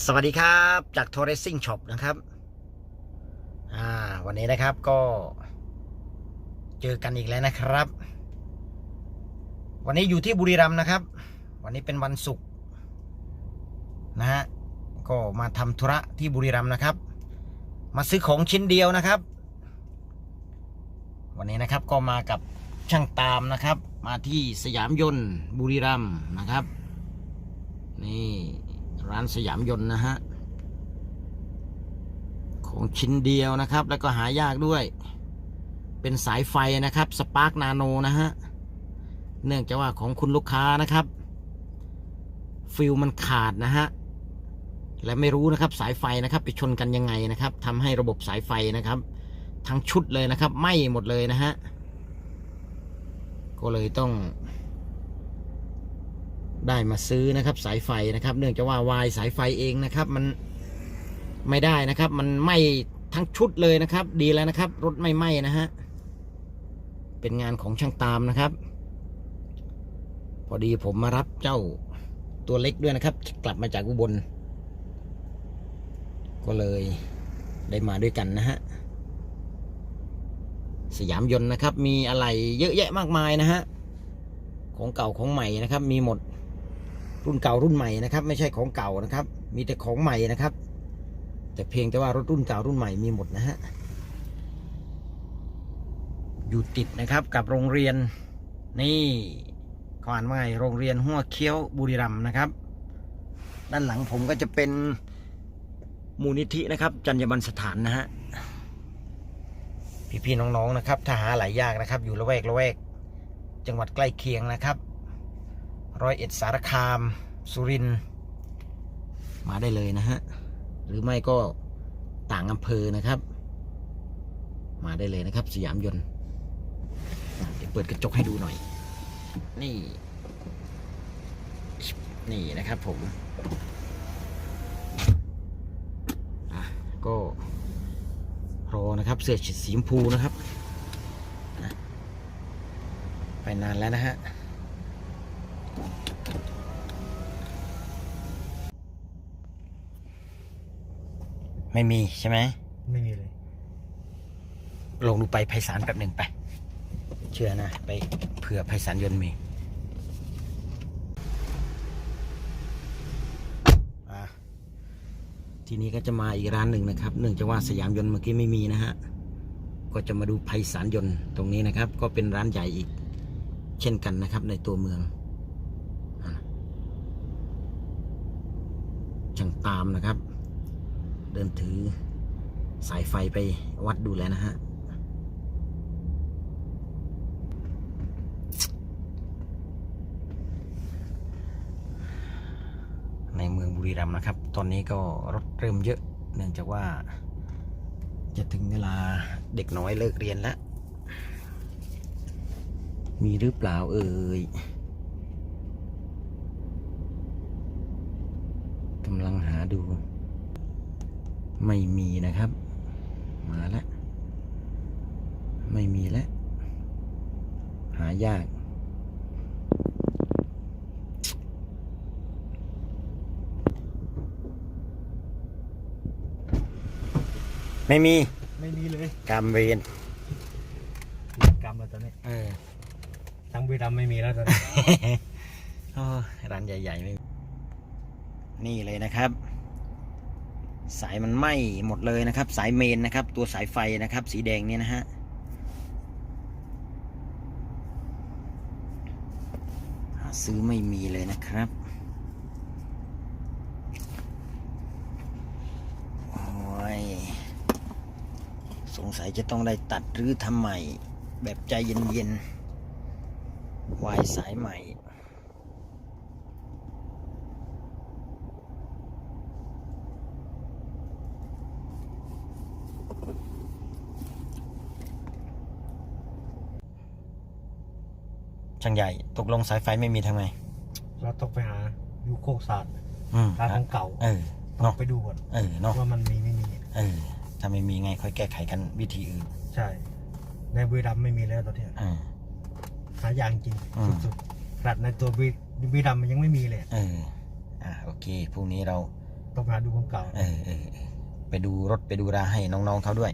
สวัสดีครับจาก t o r e s i n g Shop นะครับ อ่า วันนี้นะครับก็ เจอกันอีกแล้วนะครับ วันนี้อยู่ที่บุรีรัมย์นะครับ วันนี้เป็นวันศุกร์นะฮะก็มาทำธุระที่บุรีรัมย์นะครับ มาซื้อของชิ้นเดียวนะครับ วันนี้นะครับก็มากับช่างตามนะครับ มาที่สยามยนต์บุรีรัมย์นะครับ นี่ ร้านสยามยนต์นะฮะ ของชิ้นเดียวนะครับ แล้วก็หายากด้วย เป็นสายไฟนะครับสปาร์กนาโนนะฮะ เนื่องจากว่าของคุณลูกค้านะครับ ฟิลมันขาดนะฮะ และไม่รู้นะครับสายไฟนะครับไปชนกันยังไงนะครับทำให้ระบบสายไฟนะครับ ทั้งชุดเลยนะครับไหม้หมดเลยนะฮะ ก็เลยต้อง ได้มาซื้อนะครับ สายไฟนะครับ เนื่องจากว่าวายสายไฟเองนะครับ มันไม่ได้นะครับ มันไหม้ทั้งชุดเลยนะครับ ดีแล้วนะครับ รถไม่ไหม้นะฮะเป็นงานของช่างตามนะครับ พอดีผมมารับเจ้าตัวเล็กด้วยนะครับ กลับมาจากอุบล ก็เลยได้มาด้วยกันนะฮะสยามยนต์นะครับ มีอะไรเยอะแยะมากมายนะฮะของเก่าของใหม่นะครับ มีหมด รุ่นเก่ารุ่นใหม่นะครับ ไม่ใช่ของเก่านะครับ มีแต่ของใหม่นะครับ แต่เพียงแต่ว่ารถรุ่นเก่ารุ่นใหม่มีหมดนะฮะอยู่ติดนะครับกับโรงเรียนนี่ก่อนว่าไงโรงเรียนหัวเคี้ยวบุรีรัมนะครับ ด้านหลังผมก็จะเป็นมูลนิธินะครับ จัญญบันสถานนะฮะพี่ๆน้องๆนะครับถ้าหาหลายยากนะครับ อยู่ละแวกละแวก จังหวัดใกล้เคียงนะครับ ร้อยเอ็ดสารคาม สุรินมาได้เลยนะฮะ หรือไม่ก็ต่างอำเภอนะครับ มาได้เลยนะครับ สยามยนต์เดี๋ยวเปิดกระจกให้ดูหน่อย นี่ นี่นะครับผมอะก็รอนะครับ เสื้อฉีดสีชมพูนะครับ ไปนานแล้วนะฮะ ไม่มีใช่ไหม ไม่มีเลย ลงดูไปไพศาลแป๊บหนึ่งไป เชื่อนะ ไปเผื่อไพศาลยนต์มีอะทีนี้ก็จะมาอีกร้านหนึ่งนะครับ เนื่องจากว่าสยามยนต์เมื่อกี้ไม่มีนะฮะ ก็จะมาดูไพศาลยนต์ตรงนี้นะครับ ก็เป็นร้านใหญ่อีก เช่นกันนะครับในตัวเมืองอะ ช่างตามนะครับ เดินถือสายไฟไปวัดดูแล้วนะฮะในเมืองบุรีรัมย์นะครับ ตอนนี้ก็รถเริ่มเยอะ เนื่องจากว่า จะถึงเวลาเด็กน้อยเลิกเรียนแล้ว มีหรือเปล่าเอ่ยกำลังหา ดู ไม่มีนะครับ มาแล้วไม่มีแล้วหายาก ไม่มีไม่มีเลยกรรมเวียนกรรมแล้วตอนนี้เออทั้งบุรีรัมย์ไม่มีแล้วตอนนี้โอ้ยร้านใหญ่ๆไม่นี่เลยนะครับ สายมันไหม้หมดเลยนะครับ สายเมนนะครับ ตัวสายไฟนะครับ สีแดงเนี่ยนะฮะหาซื้อไม่มีเลยนะครับโอ้ยสงสัยจะต้องได้ตัดหรือทำใหม่ แบบใจเย็นๆวายสายใหม่ ช่างใหญ่ ตกลงสายไฟไม่มีทำไง เราต้องไปหายูโคกศาสตร์อืมร้านของเก่าเออ ต้อเนาะ งไปดูก่อนเออเนาะ ว่ามันมีไม่มี เออ ถ้าไม่มีไงค่อยแก้ไขกันวิธีอื่นใช่ ในบุรีรัมย์ไม่มีแล้วตอนเนี้ยเออ หายากจริงอืม สุดๆขนาดในตัวบุรีบุรีรัมย์มันยังไม่มีเลย เออ อ่าโอเค พรุ่งนี้เรา ต้องไปหาดูของเก่า เออเออเออไปดูรถไปดูราให้น้องๆเขาด้วย